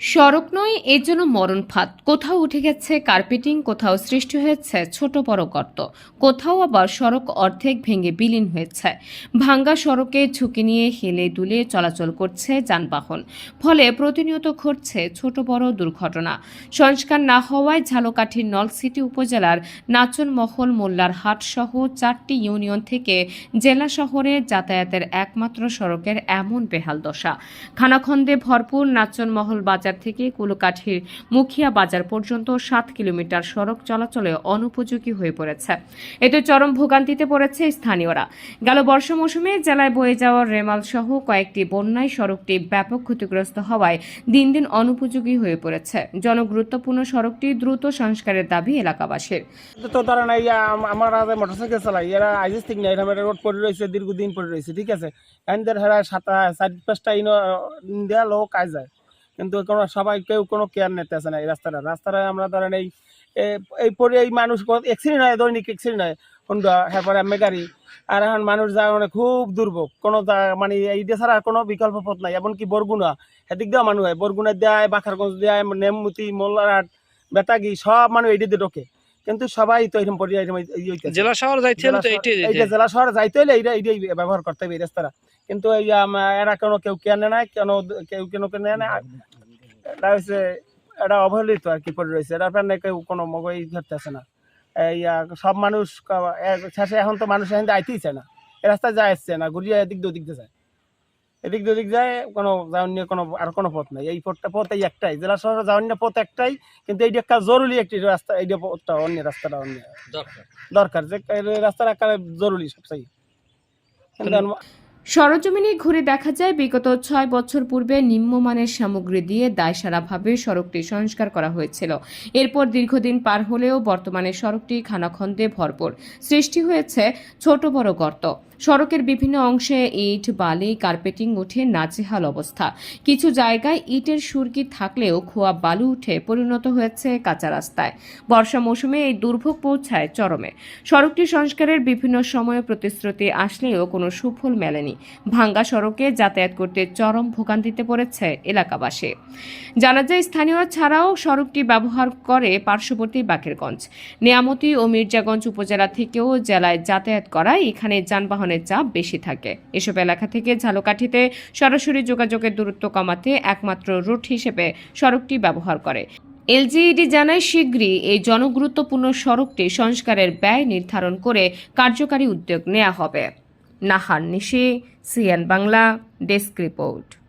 সড়ক নয়, এর জন্য মরণ ফাঁদ। কোথাও উঠে গেছে কার্পেটিং, কোথাও সৃষ্টি হয়েছে ছোট বড় গর্ত। কোথাও আবার সড়ক অর্ধেক ভেঙে বিলীন হয়েছে। ভাঙ্গা সড়কে ঝুঁকি নিয়ে হেলে দুলে চলাচল করছে যানবাহন। ফলে প্রতিনিয়ত ঘটছে ছোট বড় দুর্ঘটনা। সংস্কার না হওয়ায় ঝালকাঠির নলসিটি উপজেলার নাচনমহল মোল্লার হাট সহ চারটি ইউনিয়ন থেকে জেলা শহরে যাতায়াতের একমাত্র সড়কের এমন বেহাল দশা। খানাখন্দে ভরপুর নাচনমহল বাজার থেকে কুলকাঠির মুখিয়া বাজার পর্যন্ত সাত কিলোমিটার সড়ক চলাচলে অনুপযোগী হয়ে পড়েছে। এতে চরম ভোগান্তিতে পড়েছে স্থানীয়রা। গেল বর্ষা মৌসুমে জেলায় বয়ে যাওয়া রেমাল সহ কয়েকটি বন্যায় সড়কটি ব্যাপক ক্ষতিগ্রস্ত হওয়ায় দিন দিন অনুপযোগী হয়ে পড়েছে। জনগুরুত্বপূর্ণ সড়কটি দ্রুত সংস্কারের দাবি এলাকাবাসীর। রোড রয়েছে, দীর্ঘদিন পড়ে রয়েছে, ঠিক আছে? এনদের হেরা পাঁচটা ইনো দেওয়া লোক কাজ যায় কিন্তু কোনো সবাই কেউ কোনো কেয়ার নিতেছে না এই রাস্তাটা। রাস্তাটা আমরা ধরেন এই এই পরে এই মানুষ অ্যাক্সিডেন্ট হয় দৈনিক অ্যাক্সিডেন্ট হয় হুন্ডা হ্যাঁ পরে গাড়ি। আর এখন মানুষ যায় মানে খুব দুর্ভোগ। কোনো যা- মানে এইটা ছাড়া আর কোনো বিকল্প পথ নাই এমনকি বরগুনা। এদিক দিয়েও মানুষ হয় বরগুনা দেয় বাখারগঞ্জ দেয় নেমমুতি মোল্লারহাট বেতাগি সব মানুষ এইটা দিয়ে ঢোকে। কিন্তু সবাই তো এরকম পরে এরকম এই- এই জেলা শহর যাইতে হলে তো জেলা এইটাই শহর- জেলা শহরে যাইতে হলে এইটা এইটাই ব্যবহার করতে হবে এই রাস্তাটা। কিন্তু এই এরা কোনো কেউ কেনে নাই কেন কেউ কেন কেনে না এটা হচ্ছে এটা অবহেলিত আর কি পড়ে রয়েছে। এটার প্রাণে কেউ কোনো মগই ধরতেছে না। এই সব মানুষ শেষে এখন তো মানুষ এখান থেকে আইতেই চায় না। এই রাস্তায় যায় আসছে না ঘুরিয়ে এদিক ওদিক দিয়ে যায়। এদিক ওদিক যায় কোনো যাওয়ার নিয়ে কোনো আর কোনো পথ নাই। এই পথটা পথ এই একটাই। জেলা শহরে যাওয়ার নিয়ে পথ একটাই কিন্তু এইটা একটা জরুরি একটি রাস্তা এইটা পথটা অন্য রাস্তাটা অন্য। দরকার। দরকার। যে রাস্তাটা একটা জরুরি সবচেয়ে সরজমিনে ঘুরে দেখা যায়, বিগত ছয় বছর পূর্বে নিম্নমানের সামগ্রী দিয়ে দায়সারাভাবে সড়কটি সংস্কার করা হয়েছিল। এরপর দীর্ঘদিন পার হলেও বর্তমানে সড়কটি খানাখন্দে ভরপুর। সৃষ্টি হয়েছে ছোট বড় গর্ত। সড়কের বিভিন্ন অংশে ইট, বালি, কার্পেটিং উঠে নাজেহাল অবস্থা। কিছু জায়গায় ইটের সুরকি থাকলেও খোয়া বালু উঠে পরিণত হয়েছে কাঁচা রাস্তায়। বর্ষা মৌসুমে এই দুর্ভোগ পৌঁছায় চরমে। সড়কটি সংস্কারের বিভিন্ন সময়ে প্রতিশ্রুতি আসলেও কোনো সুফল মেলেনি। ভাঙ্গা সড়কে যাতায়াত করতে চরম ভোগান্তিতে পড়েছে এলাকাবাসী। জানা যায় স্থানীয় ছাড়াও সড়কটি ব্যবহার করে পার্শ্ববর্তী বাকেরগঞ্জ। নিয়ামতি ও মির্জাগঞ্জ উপজেলা থেকেও জেলায় যাতায়াত করায় এখানে যানবাহনের চাপ বেশি থাকে। এসব এলাকা থেকে ঝালকাঠিতে সরাসরি যোগাযোগের দূরত্ব কমাতে একমাত্র রুট হিসেবে সড়কটি ব্যবহার করে। এলজিইডি জানায় শীঘ্রই এই জনগুরুত্বপূর্ণ সড়কটি সংস্কারের ব্যয় নির্ধারণ করে কার্যকারী উদ্যোগ নেওয়া হবে। Nahar Nishi, CN Bangla, desk report.